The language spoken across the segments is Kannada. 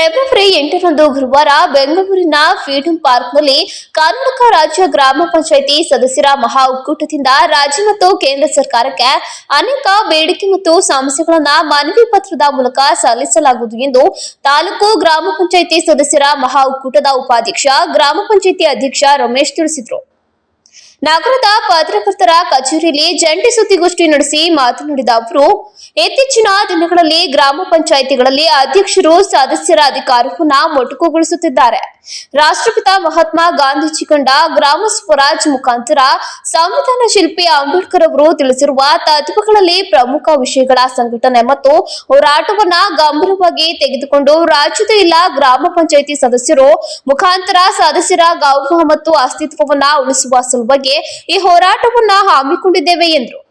ಫೆಬ್ರವರಿ ಎಂಟರಂದು ಗುರುವಾರ ಬೆಂಗಳೂರಿನ ಫ್ರೀಡಂ ಪಾರ್ಕ್ನಲ್ಲಿ ಕರ್ನಾಟಕ ರಾಜ್ಯ ಗ್ರಾಮ ಪಂಚಾಯಿತಿ ಸದಸ್ಯರ ಮಹಾ ಒಕ್ಕೂಟದಿಂದ ರಾಜ್ಯ ಮತ್ತು ಕೇಂದ್ರ ಸರ್ಕಾರಕ್ಕೆ ಅನೇಕ ಬೇಡಿಕೆ ಮತ್ತು ಸಮಸ್ಯೆಗಳನ್ನು ಮನವಿ ಪತ್ರದ ಮೂಲಕ ಸಲ್ಲಿಸಲಾಗುವುದು ಎಂದು ತಾಲೂಕು ಗ್ರಾಮ ಪಂಚಾಯಿತಿ ಸದಸ್ಯರ ಮಹಾ ಒಕ್ಕೂಟದ ಉಪಾಧ್ಯಕ್ಷ, ಗ್ರಾಮ ಪಂಚಾಯಿತಿ ಅಧ್ಯಕ್ಷ ರಮೇಶ್ ತಿಳಿಸಿದರು. ನಗರದ ಪತ್ರಕರ್ತರ ಕಚೇರಿಯಲ್ಲಿ ಜಂಟಿ ಸುದ್ದಿಗೋಷ್ಠಿ ನಡೆಸಿ ಮಾತನಾಡಿದ ಅವರು, ಇತ್ತೀಚಿನ ದಿನಗಳಲ್ಲಿ ಗ್ರಾಮ ಪಂಚಾಯಿತಿಗಳಲ್ಲಿ ಅಧ್ಯಕ್ಷರು ಸದಸ್ಯರ ಅಧಿಕಾರವನ್ನ ಮೊಟಕುಗೊಳಿಸುತ್ತಿದ್ದಾರೆ. ರಾಷ್ಟ್ರಪಿತ ಮಹಾತ್ಮ ಗಾಂಧೀಜಿ ಕಂಡ ಗ್ರಾಮ ಸ್ವರಾಜ್ ಮುಖಾಂತರ ಸಂವಿಧಾನ ಶಿಲ್ಪಿ ಅಂಬೇಡ್ಕರ್ ಅವರು ತಿಳಿಸಿರುವ ತತ್ವಗಳಲ್ಲಿ ಪ್ರಮುಖ ವಿಷಯಗಳ ಸಂಘಟನೆ ಮತ್ತು ಹೋರಾಟವನ್ನ ಗಂಭೀರವಾಗಿ ತೆಗೆದುಕೊಂಡು ರಾಜ್ಯದ ಎಲ್ಲ ಗ್ರಾಮ ಪಂಚಾಯಿತಿ ಸದಸ್ಯರು ಮುಖಾಂತರ ಸದಸ್ಯರ ಗೌರವ ಮತ್ತು ಅಸ್ತಿತ್ವವನ್ನ ಉಳಿಸುವ ಸಲುವಾಗಿ ಈ ಹೋರಾಟವನ್ನ ಹಮ್ಮಿಕೊಂಡಿದ್ದೇವೆ ಎಂದರು.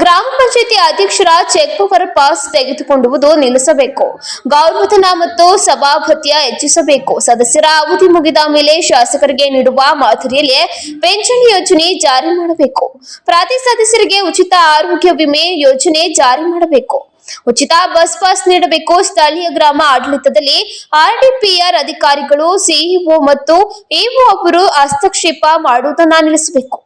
ಗ್ರಾಮ ಪಂಚಾಯತಿ ಅಧ್ಯಕ್ಷರ ಚೆಕ್ ಪವರ್ ಪಾಸ್ ತೆಗೆದುಕೊಳ್ಳುವುದು ನಿಲ್ಲಿಸಬೇಕು. ಗೌರವಧನ ಮತ್ತು ಸಭಾಪತಿಯ ಹೆಚ್ಚಿಸಬೇಕು. ಸದಸ್ಯರ ಅವಧಿ ಮುಗಿದ ಮೇಲೆ ಶಾಸಕರಿಗೆ ನೀಡುವ ಮಾದರಿಯಲ್ಲಿ ಪಿಂಚಣಿ ಯೋಜನೆ ಜಾರಿ ಮಾಡಬೇಕು. ಪ್ರತಿ ಸದಸ್ಯರಿಗೆ ಉಚಿತ ಆರೋಗ್ಯ ವಿಮೆ ಯೋಜನೆ ಜಾರಿ ಮಾಡಬೇಕು. ಉಚಿತ ಬಸ್ ಪಾಸ್ ನೀಡಬೇಕು. ಸ್ಥಳೀಯ ಗ್ರಾಮ ಆಡಳಿತದಲ್ಲಿ ಆರ್ಡಿಪಿಆರ್ ಅಧಿಕಾರಿಗಳು, ಸಿಇಒ ಮತ್ತು ಇಒ ಅವರು ಹಸ್ತಕ್ಷೇಪ ಮಾಡುವುದನ್ನ ನಿಲ್ಲಿಸಬೇಕು.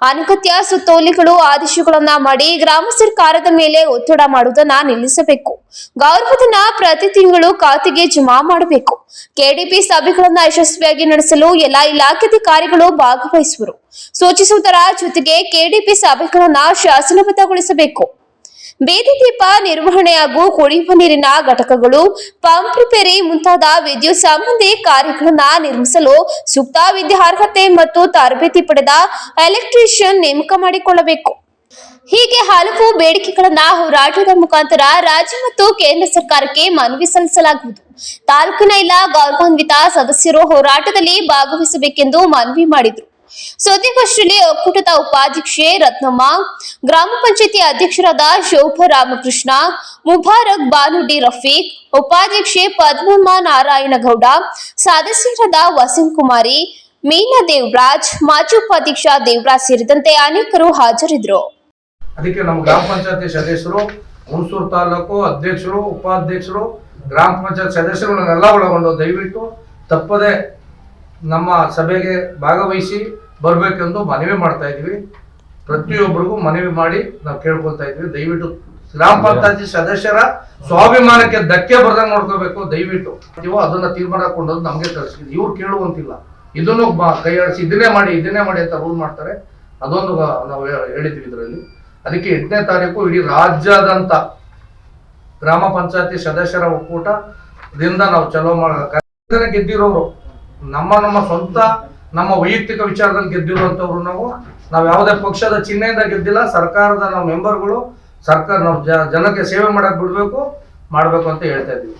ಅನಗತ್ಯ ಸುತ್ತೋಲಿಗಳು, ಆದೇಶಗಳನ್ನ ಮಾಡಿ ಗ್ರಾಮ ಸರ್ಕಾರದ ಮೇಲೆ ಒತ್ತಡ ಮಾಡುವುದನ್ನ ನಿಲ್ಲಿಸಬೇಕು. ಗೌರವಧನ ಪ್ರತಿ ತಿಂಗಳು ಖಾತೆಗೆ ಜಮಾ ಮಾಡಬೇಕು. ಕೆಡಿಪಿ ಸಭೆಗಳನ್ನ ಯಶಸ್ವಿಯಾಗಿ ನಡೆಸಲು ಎಲ್ಲಾ ಇಲಾಖಾಧಿಕಾರಿಗಳು ಭಾಗವಹಿಸುವರು. ಸೂಚಿಸುವುದರ ಜೊತೆಗೆ ಕೆಡಿಪಿ ಸಭೆಗಳನ್ನ ಶಾಸನಬದ್ಧಗೊಳಿಸಬೇಕು. ಬೀದಿ ದೀಪ ನಿರ್ವಹಣೆ ಹಾಗೂ ಕುಡಿಯುವ ನೀರಿನ ಘಟಕಗಳು, ಪಂಪ್ ರಿಪೇರಿ ಮುಂತಾದ ವಿದ್ಯುತ್ ಸಂಬಂಧಿ ಕಾರ್ಯಗಳನ್ನು ನಿರ್ಮಿಸಲು ಸೂಕ್ತ ವಿದ್ಯಾರ್ಹತೆ ಮತ್ತು ತರಬೇತಿ ಪಡೆದ ಎಲೆಕ್ಟ್ರಿಷಿಯನ್ ನೇಮಕ ಮಾಡಿಕೊಳ್ಳಬೇಕು. ಹೀಗೆ ಹಲವು ಬೇಡಿಕೆಗಳನ್ನ ಹೋರಾಟದ ಮುಖಾಂತರ ರಾಜ್ಯ ಮತ್ತು ಕೇಂದ್ರ ಸರ್ಕಾರಕ್ಕೆ ಮನವಿ ಸಲ್ಲಿಸಲಾಗುವುದು. ತಾಲೂಕಿನ ಎಲ್ಲ ಗೌರವಾನ್ವಿತ ಸದಸ್ಯರು ಹೋರಾಟದಲ್ಲಿ ಭಾಗವಹಿಸಬೇಕೆಂದು ಮನವಿ ಮಾಡಿದರು. ಸುದ್ದಿಗೋಷ್ಠಿಯಲ್ಲಿ ಒಕ್ಕೂಟದ ಉಪಾಧ್ಯಕ್ಷೆ ರತ್ನಮ್ಮ, ಗ್ರಾಮ ಪಂಚಾಯತಿ ಅಧ್ಯಕ್ಷರಾದ ಶೋಭಾ ರಾಮಕೃಷ್ಣ, ಮುಬಾರಕ್ ಬಾನುಡಿ ರಫೀಕ್, ಉಪಾಧ್ಯಕ್ಷೆ ಪದ್ಮಮ್ಮ ನಾರಾಯಣಗೌಡ, ಸದಸ್ಯರಾದ ವಸಂತ್ ಕುಮಾರಿ, ಮೀನಾ ದೇವರಾಜ್, ಮಾಜಿ ಉಪಾಧ್ಯಕ್ಷ ದೇವರಾಜ್ ಸೇರಿದಂತೆ ಅನೇಕರು ಹಾಜರಿದ್ದರು. ಅದಕ್ಕೆ ನಮ್ಮ ಗ್ರಾಮ ಪಂಚಾಯತಿ ಸದಸ್ಯರು, ಹುಣಸೂರು ತಾಲೂಕು ಅಧ್ಯಕ್ಷರು, ಉಪಾಧ್ಯಕ್ಷರು, ಗ್ರಾಮ ಪಂಚಾಯತ್ ಸದಸ್ಯರುಗಳನ್ನೆಲ್ಲ ಒಳಗೊಂಡು ದಯವಿಟ್ಟು ತಪ್ಪದೆ ನಮ್ಮ ಸಭೆಗೆ ಭಾಗವಹಿಸಿ ಬರಬೇಕೆಂದು ಮನವಿ ಮಾಡ್ತಾ ಇದ್ದೀವಿ. ಪ್ರತಿಯೊಬ್ಬರಿಗೂ ಮನವಿ ಮಾಡಿ ನಾವು ಕೇಳ್ಕೊಳ್ತಾ ಇದ್ವಿ ದಯವಿಟ್ಟು ಗ್ರಾಮ ಪಂಚಾಯತಿ ಸದಸ್ಯರ ಸ್ವಾಭಿಮಾನಕ್ಕೆ ಧಕ್ಕೆ ಬರ್ದಂಗೆ ನೋಡ್ಕೋಬೇಕು. ದಯವಿಟ್ಟು. ನೀವು ಅದನ್ನ ತೀರ್ಮಾನ ಕೊಂಡೋದು ನಮಗೆ ಕಳಿಸಿದ್ವಿ ಇವ್ರು ಕೇಳುವಂತಿಲ್ಲ. ಇದನ್ನು ಕೈ ಆಡಿಸಿ ಇದನ್ನೇ ಮಾಡಿ ಇದನ್ನೇ ಮಾಡಿ ಅಂತ ರೂಲ್ ಮಾಡ್ತಾರೆ. ಅದೊಂದು ನಾವು ಹೇಳಿದ್ವಿ ಇದರಲ್ಲಿ. ಅದಕ್ಕೆ ಎಂಟನೇ ತಾರೀಕು ಇಡೀ ರಾಜ್ಯಾದ್ಯಂತ ಗ್ರಾಮ ಪಂಚಾಯತಿ ಸದಸ್ಯರ ಒಕ್ಕೂಟದಿಂದ ನಾವು ಚಲೋ ಮಾಡ ಗೆದ್ದಿರೋರು. ನಮ್ಮ ನಮ್ಮ ಸ್ವಂತ ನಮ್ಮ ವೈಯಕ್ತಿಕ ವಿಚಾರದಲ್ಲಿ ಗೆದ್ದಿರುವಂತವ್ರು ನಾವು. ನಾವು ಯಾವುದೇ ಪಕ್ಷದ ಚಿಹ್ನೆಯಿಂದ ಗೆದ್ದಿಲ್ಲ, ಸರ್ಕಾರದ ನಾವು ಮೆಂಬರ್ಗಳು, ಸರ್ಕಾರ ನಾವು ಜನಕ್ಕೆ ಸೇವೆ ಮಾಡಕ್ ಬಿಡ್ಬೇಕು, ಮಾಡ್ಬೇಕು ಅಂತ ಹೇಳ್ತಾ ಇದ್ದೀವಿ.